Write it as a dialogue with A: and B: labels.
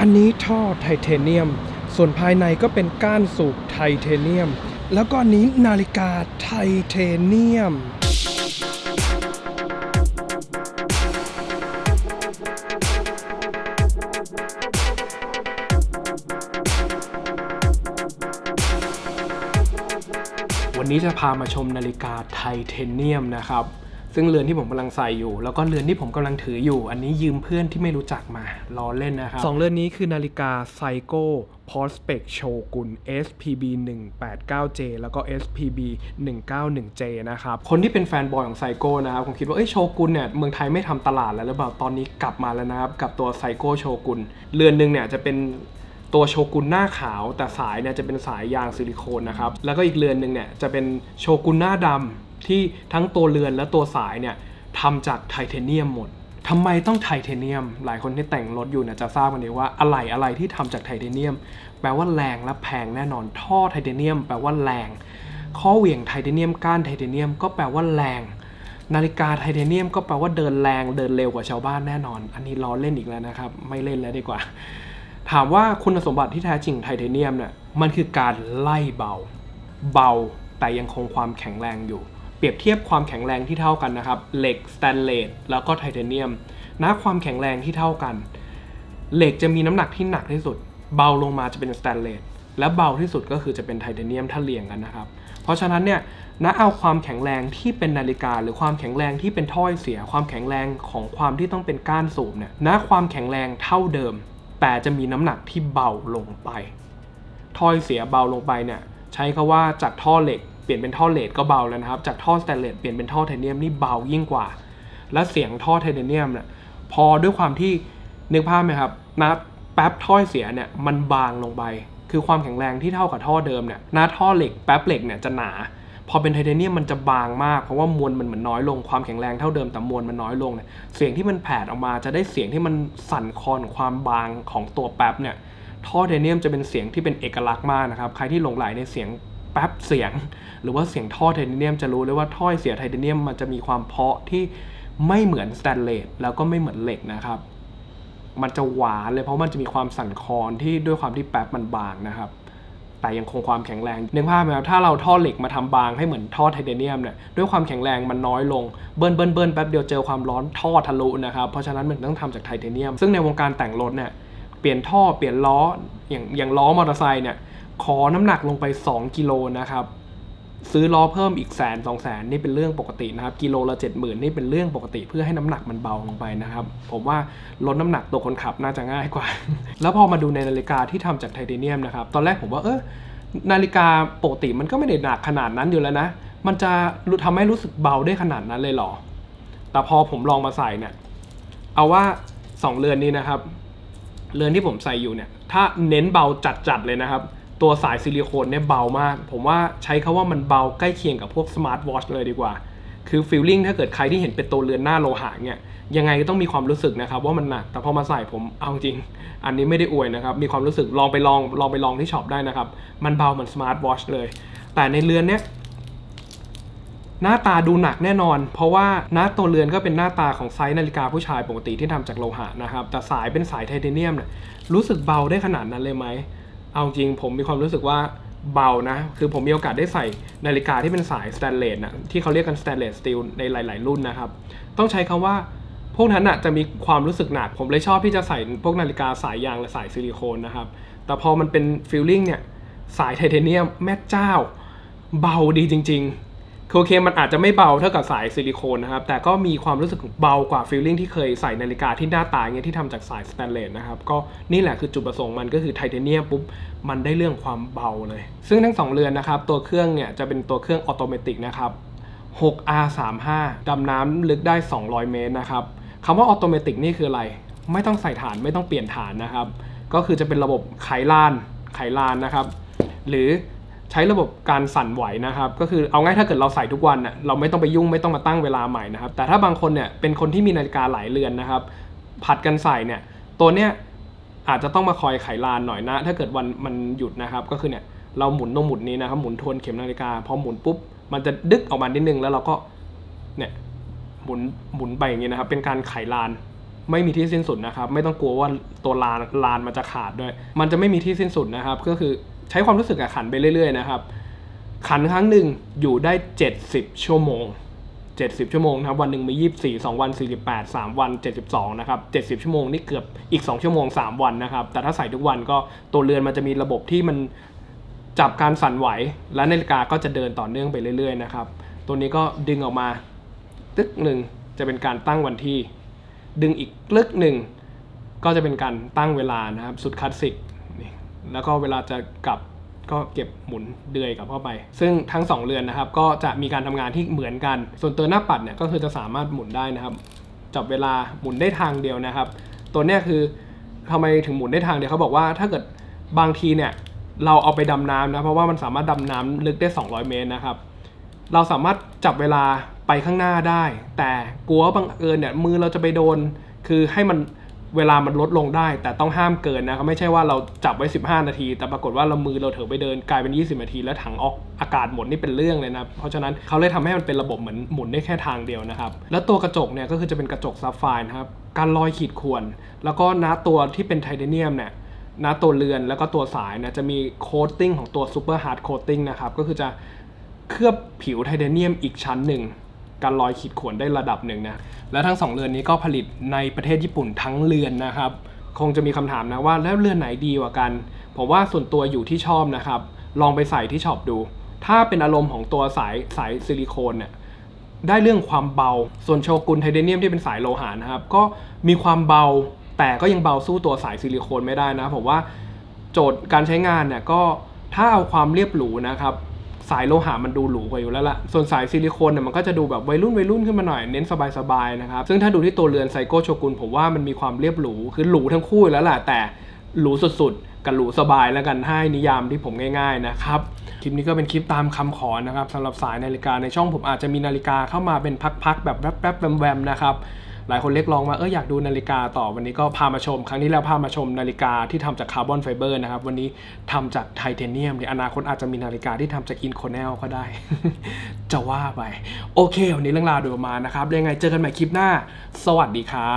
A: อันนี้ท่อไทเทเนียม ส่วนภายในก็เป็นก้านสูบไทเทเนียม แล้วก็นนี้นาฬิกาไทเทเนียมวันนี้จะพามาชมนาฬิกาไทเทเนียมนะครับ ซึ่งเรือนที่ผมกำลังใส่อยู่ แล้วก็เรือนที่ผมกำลังถืออยู่ อันนี้ยืมเพื่อนที่ไม่รู้จักมาล้อเล่นนะครับสองเรือนนี้คือนาฬิกาไซโก้ Prospect Shogun SPB 189J แล้วก็ SPB 191J นะครับ คนที่เป็นแฟนบอยของไซโก้นะครับ ผมคิดว่าเอ้ยโชกุนเนี่ยเมืองไทยไม่ทำตลาดแล้วหรือเปล่าตอนนี้กลับมาแล้วนะครับ กับตัวไซโก้โชกุนเรือนหนึ่งเนี่ยจะเป็นตัวโชกุนหน้าขาวแต่สายเนี่ยจะเป็นสายยางซิลิโคนนะครับ แล้วก็อีกเรือนหนึ่งเนี่ยจะเป็นโชกุนหน้าดำ ที่ทั้งตัวเรือนและตัวสายเนี่ยทำจากไทเทเนียมหมดทำไมต้องไทเทเนียม หลายคนที่แต่งรถอยู่เนี่ยจะทราบกันดีว่าอะไรอะไรที่ทำจากไทเทเนียม แปลว่าแรงและแพงแน่นอนท่อไทเทเนียม แปลว่าแรง ข้อเหวี่ยงไทเทเนียมก้านไทเทเนียมก็แปลว่าแรง นาฬิกาไทเทเนียมก็แปลว่าเดินแรงเดินเร็วกว่าชาวบ้านแน่นอน อันนี้ล้อเล่นอีกแล้วนะครับ ไม่เล่นแล้วดีกว่า ถามว่าคุณสมบัติที่แท้จริงไทเทเนียมเนี่ยมันคือการไล่เบา เบาแต่ยังคงความแข็งแรงอยู่ เปรียบเทียบความแข็งแรงที่เท่ากันนะครับ เหล็กสแตนเลสแล้วก็ไทเทเนียมนะความแข็งแรงที่เท่ากัน เหล็กจะมีน้ำหนักที่หนักที่สุด เบาลงมาจะเป็นสแตนเลสและเบาที่สุดก็คือจะเป็นไทเทเนียมถ้าเรียงกันนะครับ เพราะฉะนั้นเนี่ยนะเอาความแข็งแรงที่เป็นนาฬิกา หรือความแข็งแรงที่เป็นถ้อยเสีย ความแข็งแรงของความที่ต้องเป็นก้านสูบเนี่ยนะความแข็งแรงเท่าเดิม แต่จะมีน้ำหนักที่เบาลงไปถ้อยเสียเบาลงไปเนี่ยใช้คาว่าจากท่อเหล็ก เปลี่ยนเป็นท่อเลดก็เบาแล้วนะครับ จากท่อสแตนเลสเปลี่ยนเป็นท่อไทเทเนียมนี่เบายิ่งกว่า และเสียงท่อไทเทเนียมเนี่ยพอด้วยความที่นึกภาพไหมครับนะแป๊บท่อเสียเนี่ยมันบางลงไป คือความแข็งแรงที่เท่ากับท่อเดิมเนี่ยน้าท่อเหล็กแป๊บเหล็กเนี่ยจะหนา พอเป็นไทเทเนียมมันจะบางมากเพราะว่ามวลมันเหมือนน้อยลงความแข็งแรงเท่าเดิมแต่มวลมันน้อยลงเนี่ยเสียงที่มันแผดออกมาจะได้เสียงที่มันสั่นคลอนความบางของตัวแป๊บเนี่ยท่อไทเทเนียมจะเป็นเสียงที่เป็นเอกลักษณ์มากนะครับใครที่หลงไหลในเสียง แป๊บเสียง หรือว่าเสียงท่อไทเทเนียมจะรู้เลยว่าท่อเสียไทเทเนียมมันจะมีความเพาะที่ไม่เหมือนสแตนเลสแล้วก็ไม่เหมือนเหล็กนะครับ มันจะหวานเลยเพราะมันจะมีความสั่นคลอนที่ด้วยความที่แป๊บมันบางนะครับ แต่ยังคงความแข็งแรงนึกภาพไหมครับถ้าเราท่อเหล็กมาทำบางให้เหมือนท่อไทเทเนียมเนี่ยด้วยความแข็งแรงมันน้อยลงเบิร์นเบิร์นเบิร์นแป๊บเดียวเจอความร้อนท่อทะลุนะครับเพราะฉะนั้นมันต้องทำจากไทเทเนียม ซึ่งในวงการแต่งรถเนี่ยเปลี่ยนท่อเปลี่ยนล้ออย่างอย่างล้อมอเตอร์ไซค์เนี่ย ขอน้ำหนักลงไป 2 กิโลนะครับซื้อล้อเพิ่มอีกแสนสองแสนนี่เป็นเรื่องปกตินะครับ กิโลละเจ็ดหมื่นนี่เป็นเรื่องปกติเพื่อให้น้ำหนักมันเบาลงไปนะครับ ผมว่าลดน้ำหนักตัวคนขับน่าจะง่ายกว่า แล้วพอมาดูในนาฬิกาที่ทำจากไทเทเนียมนะครับ ตอนแรกผมว่าเออนาฬิกาปกติมันก็ไม่ได้หนักขนาดนั้นอยู่แล้วนะ มันจะรู้ทำให้รู้สึกเบาได้ขนาดนั้นเลยเหรอ แต่พอผมลองมาใส่เนี่ยเอาว่าสองเรือนนี้นะครับ เรือนที่ผมใส่อยู่เนี่ย ถ้าเน้นเบาจัดๆเลยนะครับ ตัวสายซิลิโคนเนี่ยเบามาก ผมว่าใช้คาว่ามันเบาใกล้เคียงกับพวกสมาร์ทวอชเลยดีกว่า คือฟีลลิ่งถ้าเกิดใครที่เห็นเป็นตัวเรือนหน้าโลหะเนี่ยยังไงก็ต้องมีความรู้สึกนะครับว่ามันหนัก แต่พอมาใส่ผมเอาจริง อันนี้ไม่ได้อวยนะครับ มีความรู้สึกลองไปลองลองไปลองที่ช็อปได้นะครับ มันเบาเหมือนสมาร์ทวอชเลย แต่ในเรือนเนี้ยหน้าตาดูหนักแน่นอน เพราะว่าหน้าตัวเรือนก็เป็นหน้าตาของไซส์นาฬิกาผู้ชายปกติที่ทำจากโลหะนะครับ แต่สายเป็นสายไทเทเนียมเนี่ยรู้สึกเบาได้ขนาดนั้นเลยไหม เอาจริงผมมีความรู้สึกว่าเบานะ คือผมมีโอกาสได้ใส่นาฬิกาที่เป็นสายสแตนเลสนะที่เขาเรียกกันสแตนเลสสตีลในหลาย ๆ รุ่นนะครับ ต้องใช้คำว่าพวกนั้นอะจะมีความรู้สึกหนัก ผมเลยชอบที่จะใส่พวกนาฬิกาสายยางและสายซิลิโคนนะครับ แต่พอมันเป็นฟิลลิ่งเนี่ยสายไทเทเนียมแม่เจ้า เบาดีจริง ๆ โอเคมันอาจจะไม่เบาเท่ากับสายซิลิโคนนะครับ แต่ก็มีความรู้สึกเบากว่าฟีลลิ่งที่เคยใส่นาฬิกาที่หน้าตายเงี้ยที่ทำจากสายสแตนเลสนะครับ ก็นี่แหละคือจุดประสงค์มันก็คือไทเทเนียมปุ๊บ มันได้เรื่องความเบาเลย ซึ่งทั้งสองเรือนนะครับ ตัวเครื่องเนี่ยจะเป็นตัวเครื่องออโตเมติกนะครับ 6R35 ดำน้ำลึกได้ 200 เมตรนะครับคำว่าออโตเมติกนี่คืออะไร ไม่ต้องใส่ฐานไม่ต้องเปลี่ยนฐานนะครับ ก็คือจะเป็นระบบไขลานไขลานนะครับ หรือ ใช้ระบบการสั่นไหวนะครับ ก็คือเอาง่ายถ้าเกิดเราใส่ทุกวันน่ะเราไม่ต้องไปยุ่งไม่ต้องมาตั้งเวลาใหม่นะครับ แต่ถ้าบางคนเนี่ยเป็นคนที่มีนาฬิกาหลายเรือนนะครับ ผัดกันใส่เนี่ยตัวเนี้ยอาจจะต้องมาคอยไขลานหน่อยนะ ถ้าเกิดวันมันหยุดนะครับ ก็คือเนี่ยเราหมุนตรงหมุนนี้นะครับ หมุนทวนเข็มนาฬิกาพอหมุนปุ๊บมันจะดึกออกมานิดนึงแล้วเราก็เนี่ยหมุนหมุนไปอย่างนี้นะครับ เป็นการไขลานไม่มีที่สิ้นสุดนะครับ ไม่ต้องกลัวว่าตัวลานลานมันจะขาดด้วย มันจะไม่มีที่สิ้นสุดนะครับ ก็คือ ใช้ความรู้สึกอะขันไปเรื่อยๆนะครับ ขันครั้งหนึ่งอยู่ได้ 70 ชั่วโมง 70 ชั่วโมงนะครับวันหนึ่งมี 24 2 วัน 48 3 วัน 72 นะครับ 70 ชั่วโมงนี่เกือบอีก 2 ชั่วโมง 3 วันนะครับ แต่ถ้าใส่ทุกวันก็ตัวเรือนมันจะมีระบบที่มันจับการสั่นไหว และนาฬิกาก็จะเดินต่อเนื่องไปเรื่อยๆนะครับ ตัวนี้ก็ดึงออกมา ตึกหนึ่งจะเป็นการตั้งวันที่ ดึงอีกลึกหนึ่งก็จะเป็นการตั้งเวลานะครับ สุดคลาสสิก แล้วก็เวลาจะกลับก็เก็บหมุนเดือยกลับเข้าไป ซึ่งทั้งสองเรือนนะครับ ก็จะมีการทำงานที่เหมือนกัน ส่วนตัวหน้าปัดเนี่ยก็คือจะสามารถหมุนได้นะครับ จับเวลาหมุนได้ทางเดียวนะครับ ตัวเนี้ยคือทำไมถึงหมุนได้ทางเดียวเขาบอกว่าถ้าเกิดบางทีเนี่ยเราเอาไปดำน้ำนะเพราะว่ามันสามารถดำน้ำลึกได้ 200 เมตรนะครับ เราสามารถจับเวลาไปข้างหน้าได้ แต่กลัวบังเอิญเนี่ยมือเราจะไปโดน คือให้มัน เวลามันลดลงได้ แต่ต้องห้ามเกินนะครับไม่ใช่ว่าเราจับไว้ 15 นาที แต่ปรากฏว่าเรามือเราเถอะไปเดินกลายเป็น 20 นาที แล้วถังออกอากาศหมดนี่เป็นเรื่องเลยนะเพราะฉะนั้นเขาเลยทำให้มันเป็นระบบเหมือนหมุนได้แค่ทางเดียวนะครับ แล้วตัวกระจกเนี่ยก็คือจะเป็นกระจกซับไฟร์นะครับการลอยขีดข่วนแล้วก็น้าตัวที่เป็นไทเทเนียมเนี่ยนะตัวเรือนแล้วก็ตัวสายเนี่ยจะมีโคตติ้งของตัวซูเปอร์ฮาร์ดโคตติ้งนะครับก็คือจะเคลือบผิวไทเทเนียมอีกชั้นหนึ่ง การลอยขีดข่วนได้ระดับหนึ่งนะและทั้งสองเรือนนี้ก็ผลิตในประเทศญี่ปุ่นทั้งเรือนนะครับ คงจะมีคำถามนะว่าแล้วเรือนไหนดีกว่ากัน ผมว่าส่วนตัวอยู่ที่ชอบนะครับ ลองไปใส่ที่ช็อปดู ถ้าเป็นอารมณ์ของตัวสายสายซิลิโคนเนี่ยได้เรื่องความเบา ส่วนโชกุนไทเทเนียมที่เป็นสายโลหะนะครับ ก็มีความเบาแต่ก็ยังเบาสู้ตัวสายซิลิโคนไม่ได้นะผมว่าโจทย์การใช้งานเนี่ยก็ถ้าเอาความเรียบหรูนะครับ สายโลหะมันดูหรูกว่าอยู่แล้วละส่วนสายซิลิโคนเนี่ยมันก็จะดูแบบวัยรุ่นวัยรุ่นขึ้นมาหน่อย เน้นสบายๆนะครับ ซึ่งถ้าดูที่ตัวเรือนไซโก้โชกุนผมว่ามันมีความเรียบหรู คือหรูทั้งคู่แล้วแหละแต่หรูสุดๆ กับหรูสบายแล้วกันให้นิยามที่ผมง่าย ๆนะครับ คลิปนี้ก็เป็นคลิปตามคำขอนะครับสำหรับสายนาฬิกาในช่องผมอาจจะมีนาฬิกาเข้ามาเป็นพักๆแบบแวบๆแวมๆนะครับ หลายคนเรียกร้องว่าเอออยากดูนาฬิกาต่อวันนี้ก็พามาชม ครั้งที่แล้วพามาชมนาฬิกาที่ทำจากคาร์บอนไฟเบอร์นะครับ วันนี้ทำจากไทเทเนียมในอนาคตอาจจะมีนาฬิกาที่ทำจากอินโคเนลก็ได้ จะว่าไป โอเค วันนี้เรื่องราวโดยประมาณนะครับยังไงเจอกันใหม่คลิปหน้า สวัสดีครับ